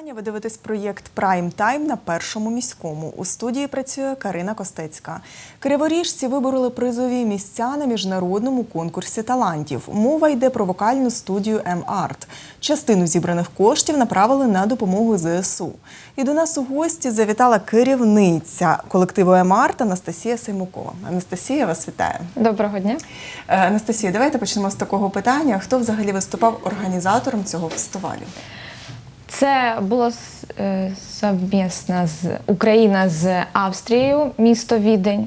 Вітання. Ви дивитесь проєкт Прайм Тайм на першому міському. У студії працює Карина Костецька. Криворіжці вибороли призові місця на міжнародному конкурсі талантів. Мова йде про вокальну студію М-Арт. Частину зібраних коштів направили на допомогу ЗСУ. І до нас у гості завітала керівниця колективу М-Арт Анастасія Сеймукова. Анастасія, вас вітаю. Доброго дня. Е, Анастасія, давайте почнемо з такого питання. Хто взагалі виступав організатором цього фестивалю? Це було е, совмісно з Україна з Австрією, місто Відень.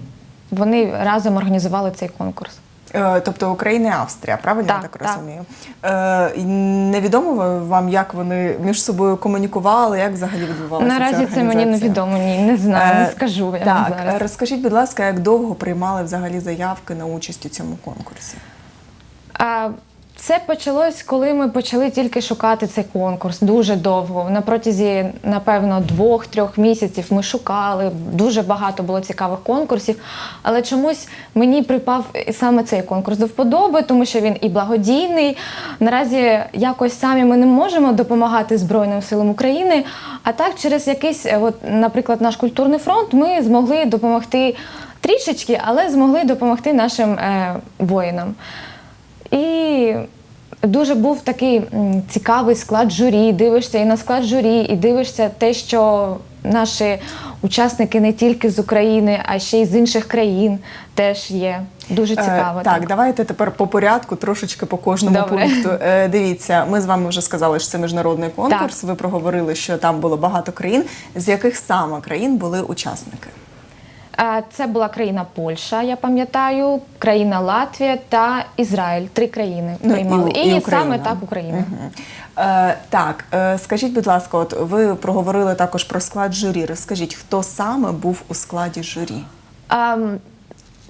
Вони разом організували цей конкурс. Е, Тобто Україна і Австрія, правильно Так, так так. розумію? Е, і невідомо вам, як вони між собою комунікували, як взагалі відбувалася ця Наразі це мені невідомо. Ні, не знаю, не Е, скажу я Так, зараз. е, розкажіть, будь ласка, як довго приймали взагалі заявки на участь у цьому конкурсі? Це почалось, коли ми почали тільки шукати цей конкурс дуже довго. На протязі, напевно, двох-трьох місяців ми шукали. Дуже багато було цікавих конкурсів. Але чомусь мені припав саме цей конкурс до вподоби, тому що він і благодійний. Наразі якось самі ми не можемо допомагати Збройним силам України. А так, через якийсь, е, от, наприклад, наш культурний фронт, ми змогли допомогти трішечки, але змогли допомогти нашим е, воїнам. І дуже був такий м, цікавий склад журі. Дивишся і на склад журі, і дивишся те, що наші учасники не тільки з України, а ще й з інших країн теж є. Дуже цікаво. Е, так, давайте тепер по порядку, трошечки по кожному Добре. пункту. Е, дивіться, ми з вами вже сказали, що це міжнародний конкурс. Ви проговорили, що там було багато країн. З яких саме країн були учасники? Е, Це була країна Польща, я пам'ятаю, країна Латвія та Ізраїль. Три країни Ну, і приймали. У- і Україна. саме так Україна. Угу. Е, так, е, скажіть, будь ласка, от ви проговорили також про склад журі. Розкажіть, хто саме був у складі журі? М,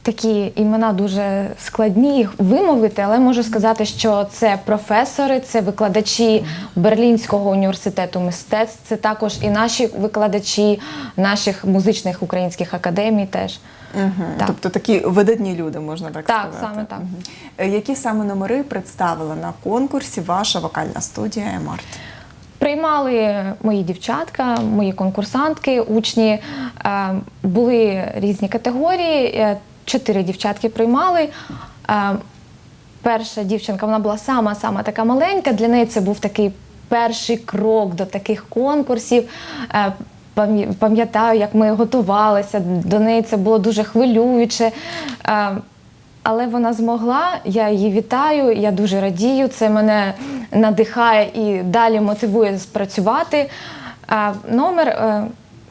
такі імена дуже складні їх вимовити, але можу сказати, що це професори, це викладачі Берлінського університету мистецтв, це також і наші викладачі наших музичних українських академій теж. Угу. Так. Тобто такі видатні люди, можна так, Так, сказати. саме так. Е, Які саме номери представила на конкурсі ваша вокальна студія Емарт? Приймали мої дівчатка, мої конкурсантки, учні. Е, Були різні категорії. Чотири дівчатки приймали. Е, Перша дівчинка вона була сама сама така маленька. Для неї це був такий перший крок до таких конкурсів. Е, Пам'ятаю, як ми готувалися. До неї це було дуже хвилююче. Е, але вона змогла, я її вітаю, я дуже радію. Це мене надихає і далі мотивує спрацювати. Номер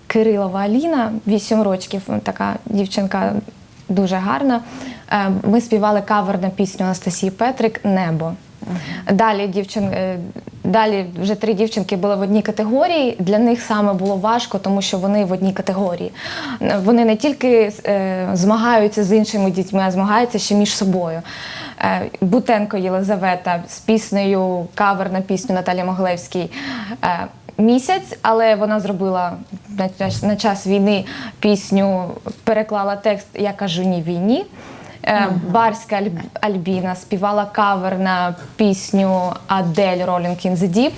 Кирилова Аліна, 8 років, така дівчинка дуже гарна. Е, Ми співали кавер на пісню Анастасії Петрик Небо. Далі дівчин, е, далі вже три дівчинки були в одній категорії. Для них саме було важко, тому що вони в одній категорії. Вони не тільки е, змагаються з іншими дітьми, а змагаються ще між собою. Бутенко Єлизавета з піснею кавер на пісню Наталі Моглевській. Місяць, але вона зробила на час, на час війни пісню, переклала текст Я кажу ні війні. Е, Барська Аль- Альбіна співала кавер на пісню Адель Rolling in the Deep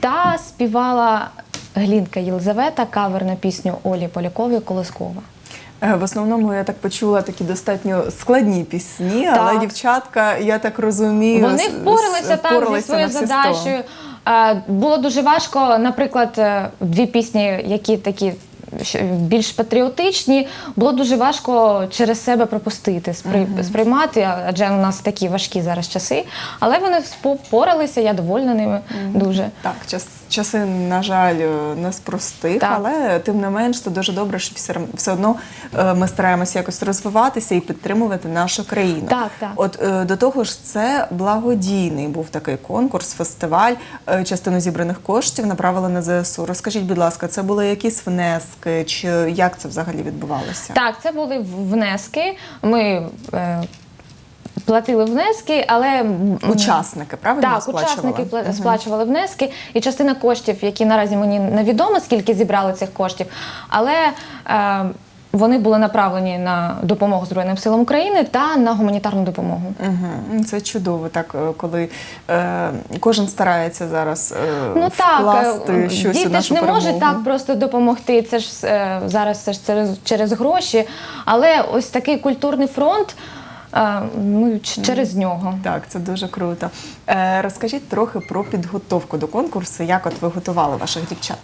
та співала Глінка Єлизавета кавер на пісню Олі Полякової Колоскова. Е, В основному я так почула такі достатньо складні пісні, але Так. дівчатка, я так розумію, Вони с- впоралися так зі своєю задачею. Е, Було дуже важко, наприклад, е, дві пісні, які такі більш патріотичні, було дуже важко через себе пропустити, спри- сприймати, адже у нас такі важкі зараз часи. Але вони впоралися, я довольна ними дуже. Так, час, часи, на жаль, е, не з простих, але тим не менш, це дуже добре, що все, все одно е, ми стараємося якось розвиватися і підтримувати нашу країну. Так, так. От е, до того ж, це благодійний був такий конкурс, фестиваль. Е, Частину зібраних коштів направили на ЗСУ. Розкажіть, будь ласка, це були якісь внески, чи як це взагалі відбувалося? Так, це були внески. Ми е, платили внески, але Учасники, правильно Так, сплачували? учасники пла- сплачували внески, і частина коштів, які наразі мені невідомо, скільки зібрали цих коштів, але е, вони були направлені на допомогу Збройним силам України та на гуманітарну допомогу. Угу. Це чудово, так е, коли е, кожен старається зараз е, Ну вкласти е, щось діти у нашу ж не перемогу. можуть так просто допомогти. Це ж е, зараз це ж через, через гроші. Але ось такий культурний фронт е, ну, через нього. Так, це дуже круто. Розкажіть трохи про підготовку до конкурсу. Як от ви готували ваших дівчат?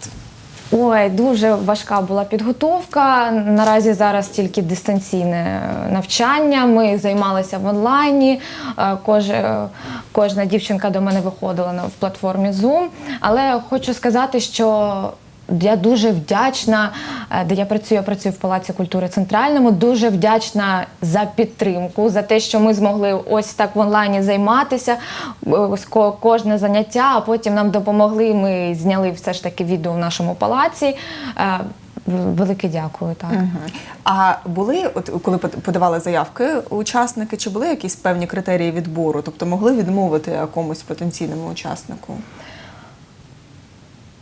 Ой, дуже важка була підготовка. Наразі зараз тільки дистанційне е, навчання. Ми займалися в онлайні. Е, Кож, е, кожна дівчинка до мене виходила в платформі Zoom. Але хочу сказати, що я дуже вдячна, е, де я працюю, я працюю в Палаці культури Центральному. Дуже вдячна за підтримку, за те, що ми змогли ось так в онлайні займатися. е, Кожне заняття, а потім нам допомогли. Ми зняли все ж таки відео в нашому палаці. Е, Велике дякую. Так. Мгм. А були, от коли подавали заявки учасники, чи були якісь певні критерії відбору? Тобто могли відмовити якомусь потенційному учаснику?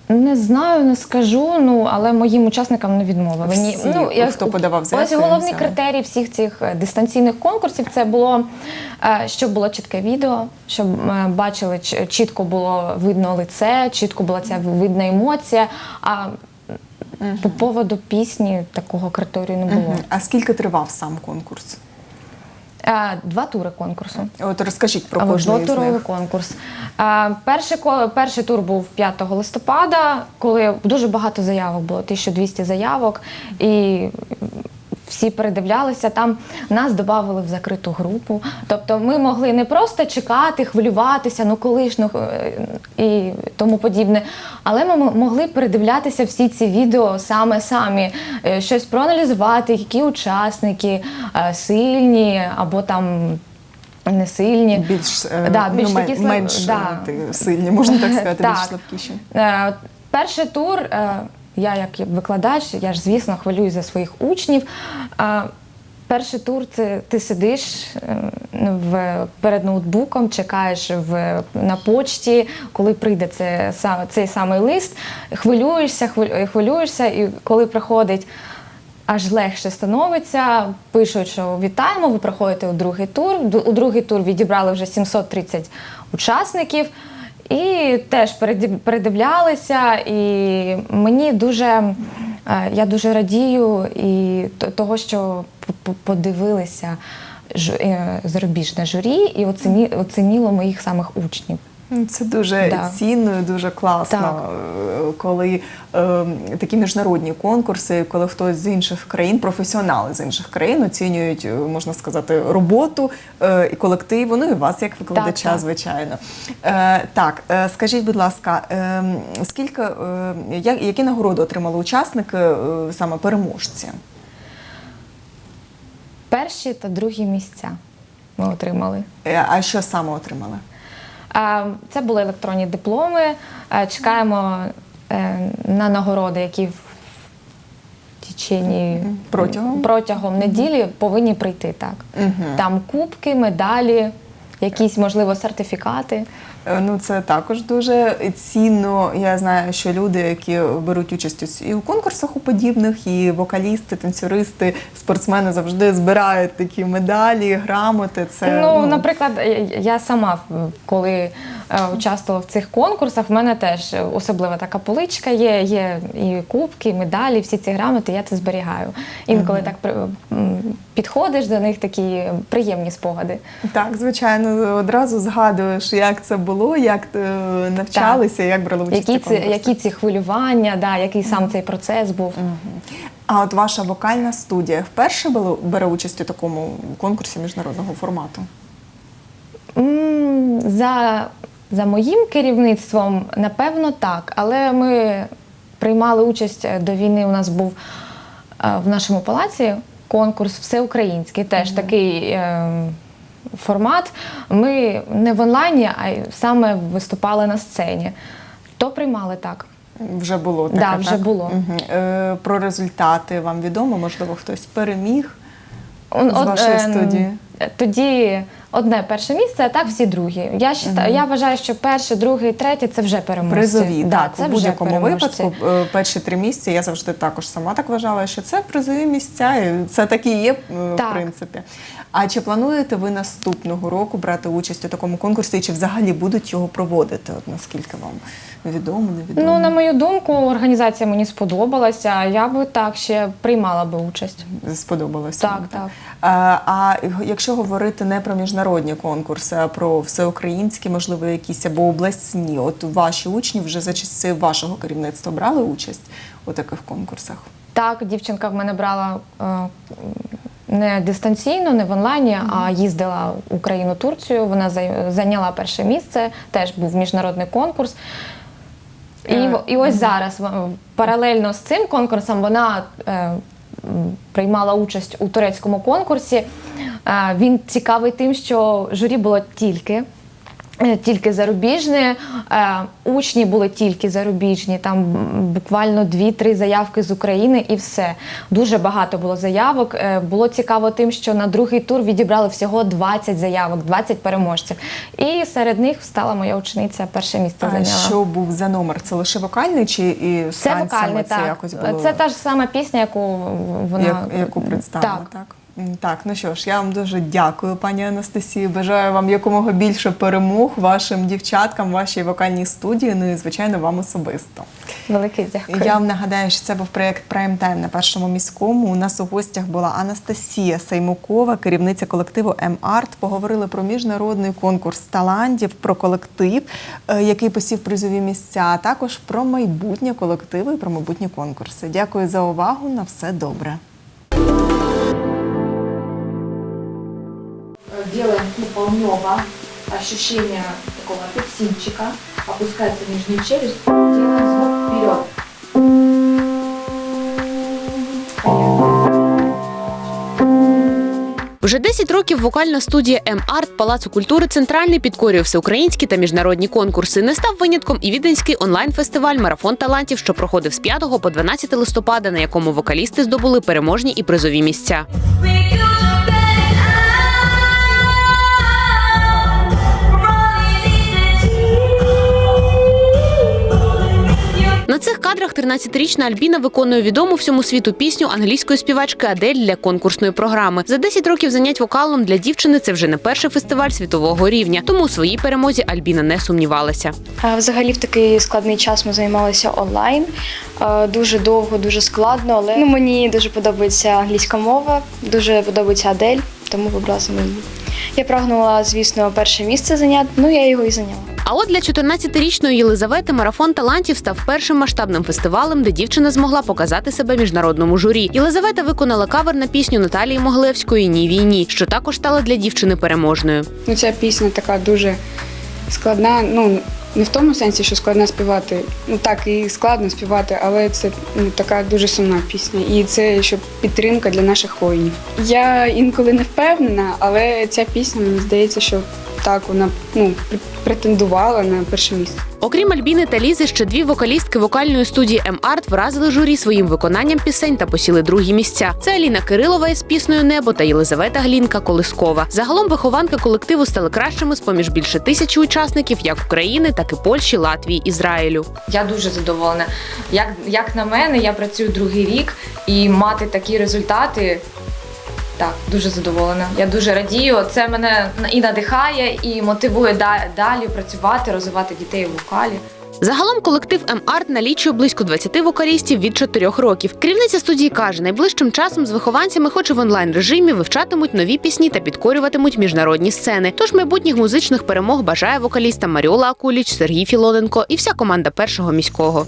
Не знаю, не скажу, ну але моїм учасникам не відмовили. Всі, ну, я- хто подавав заявки, Ось головний критерій всіх цих е, дистанційних конкурсів це було, е, щоб було чітке відео, щоб е, бачили чітко було видно лице, чітко була ця видна емоція. А по поводу пісні такого критерію не було. А скільки тривав сам конкурс? Е, Два тури конкурсу. От розкажіть про кожний з них. конкурс. А, перший, перший тур був 5 листопада, коли дуже багато заявок було, 1200 заявок, і всі передивлялися. Там нас додали в закриту групу. Тобто ми могли не просто чекати, хвилюватися, ну коли ж ну і тому подібне. Але ми могли передивлятися всі ці відео саме самі, е, щось проаналізувати, які учасники е, сильні або там. Не сильні. Більш, е, Да, більш ну, такі слаб- менш да. сильні, можна так сказати, більш слабкіші. Перший тур, я як викладач, я ж звісно хвилююсь за своїх учнів. Е, Перший тур це ти сидиш е, в, перед ноутбуком, чекаєш в, на почті, коли прийде це, цей самий лист, хвилюєшся, хвилю- хвилюєшся, і коли приходить. Аж легше становиться, пишуть, що вітаємо, ви проходите у другий тур. У другий тур відібрали вже 730 учасників. І теж передивлялися, і мені дуже е, я дуже радію і того, що подивилися е, зарубіжне журі і оціні, оцініло моїх самих учнів. Це дуже Да. цінно, і дуже класно, Так. е, коли е, такі міжнародні конкурси, коли хтось з інших країн, професіонали з інших країн оцінюють, е, можна сказати, роботу е, і колективу, ну і вас як викладача, Так, так. звичайно. Е, так, е, скажіть, будь ласка, е, скільки е, які нагороди отримали учасники, е, саме переможці? Перші та другі місця ми отримали. Е, А що саме отримали? Це були електронні дипломи. Е, Чекаємо е, на нагороди, які в течені Протягом? протягом неділі повинні прийти. Так. угу. Там кубки, медалі, якісь, можливо, сертифікати. Е, Ну, це також дуже цінно. Я знаю, що люди, які беруть участь і у конкурсах у подібних, і вокалісти, танцюристи, спортсмени завжди збирають такі медалі, грамоти. Це ну, наприклад, я- сама, коли е, участвувала в цих конкурсах, в мене теж особлива така поличка є, є і кубки, і медалі, всі ці грамоти, я це зберігаю. Інколи так підходиш до них такі приємні спогади. так, звичайно, одразу згадуєш, як це було, як е, навчалися, як брали участь. Які ці, які ці хвилювання, да, який сам цей процес був. А от ваша вокальна студія вперше бере- бере участь у такому конкурсі міжнародного формату? М, За, за моїм керівництвом, напевно, так. Але ми приймали участь е, до війни. У нас був е, в нашому палаці конкурс всеукраїнський, теж такий е, формат. Ми не в онлайні, а саме виступали на сцені. То приймали так. Вже було таке, Да, вже так? було. Угу. Е, про результати вам відомо? Можливо, хтось переміг От, з вашої ем, студії? тоді одне перше місце, а так всі другі. Я считаю, я вважаю, що перше, друге і третє це вже переможці. Призові, Да, так, це у вже будь-якому переможці. випадку е, перші три місця я завжди також сама так вважала, що це призові місця, і це так і є, е, в принципі. А чи плануєте ви наступного року брати участь у такому конкурсі, і чи взагалі будуть його проводити? От наскільки вам відомо, невідомо? Ну, на мою думку, організація мені сподобалася. Я би так ще приймала би участь. сподобалося. Так, вам, так. А, а якщо говорити не про міжнародні конкурси, а про всеукраїнські, можливо, якісь або обласні, от ваші учні вже за часи вашого керівництва брали участь у таких конкурсах? Так, дівчинка в мене брала е, не дистанційно, не в онлайні, а їздила в Україну Турцію. Вона зайняла перше місце, теж був міжнародний конкурс. І, Е, і ось зараз паралельно з цим конкурсом вона е, приймала участь у турецькому конкурсі. Він цікавий тим, що журі було тільки. е, Тільки зарубіжне, е, учні були тільки зарубіжні, там буквально дві-три заявки з України і все. Дуже багато було заявок. Е, Було цікаво тим, що на другий тур відібрали всього 20 заявок, 20 переможців. І серед них стала моя учениця, перше місце А що був за номер? Це лише вокальний чи і Це вокальний, це так. якось було? Це та ж сама пісня, яку вона як, яку представили, Так. так. Так, ну що ж, я вам дуже дякую, пані Анастасії. Бажаю вам якомога більше перемог вашим дівчаткам, вашій вокальній студії. Ну і звичайно, вам особисто. Велике дякую. Я вам нагадаю, що це був проєкт Прайм Тайм на першому міському. У нас у гостях була Анастасія Сеймукова, керівниця колективу М-Арт. Поговорили про міжнародний конкурс талантів, про колектив, е, який посів призові місця, а також про майбутнє колективи і про майбутні конкурси. Дякую за увагу. На все добре. Делаем полнева, ощущение такого апельсинчика, опускается нижняя челюсть, делаем звук вперед. Вже 10 років вокальна студія М-Арт Палацу культури Центральний підкорює всеукраїнські та міжнародні конкурси. Не став винятком і віденський онлайн-фестиваль Марафон талантів, що проходив з 5 по 12 листопада, на якому вокалісти здобули переможні і призові місця. На цих кадрах 13-річна Альбіна виконує відому всьому світу пісню англійської співачки Адель для конкурсної програми. За 10 років занять вокалом для дівчини це вже не перший фестиваль світового рівня. Тому у своїй перемозі Альбіна не сумнівалася. Взагалі в такий складний час ми займалися онлайн. Дуже довго, дуже складно, але ну, мені дуже подобається англійська мова, дуже подобається Адель, тому вибрала саме її. Я прагнула, звісно, перше місце зайняти, ну я його і зайняла. А от для 14-річної Єлизавети марафон талантів став першим масштабним фестивалем, де дівчина змогла показати себе міжнародному журі. Єлизавета виконала кавер на пісню Наталії Моглевської Ні війні, що також стала для дівчини переможною. Ну, ця пісня така дуже складна. Ну, не в тому сенсі, що складна співати. Ну так, і складно співати, але це ну, така дуже сумна пісня. І це щоб підтримка для наших воїнів. Я інколи не впевнена, але ця пісня, мені здається, що так вона ну, претендувала на перше місце. Окрім Альбіни та Лізи, ще дві вокалістки вокальної студії М-Арт вразили журі своїм виконанням пісень та посіли другі місця. Це Аліна Кирилова із піснею Небо та Єлизавета Глінка Колискова. Загалом вихованки колективу стали кращими з поміж більше тисячі учасників як України, так і Польщі, Латвії, Ізраїлю. Я дуже задоволена. Як, як на мене, я працюю другий рік і мати такі результати. Так, дуже задоволена. Я дуже радію. Це мене і надихає, і мотивує да- далі працювати, розвивати дітей у вокалі. Загалом колектив М-Арт налічує близько 20 вокалістів від 4 років. Керівниця студії каже, найближчим часом з вихованцями, хоч і в онлайн режимі, вивчатимуть нові пісні та підкорюватимуть міжнародні сцени. Тож майбутніх музичних перемог бажає вокалістам Маріола Акуліч, Сергій Філоненко і вся команда першого міського.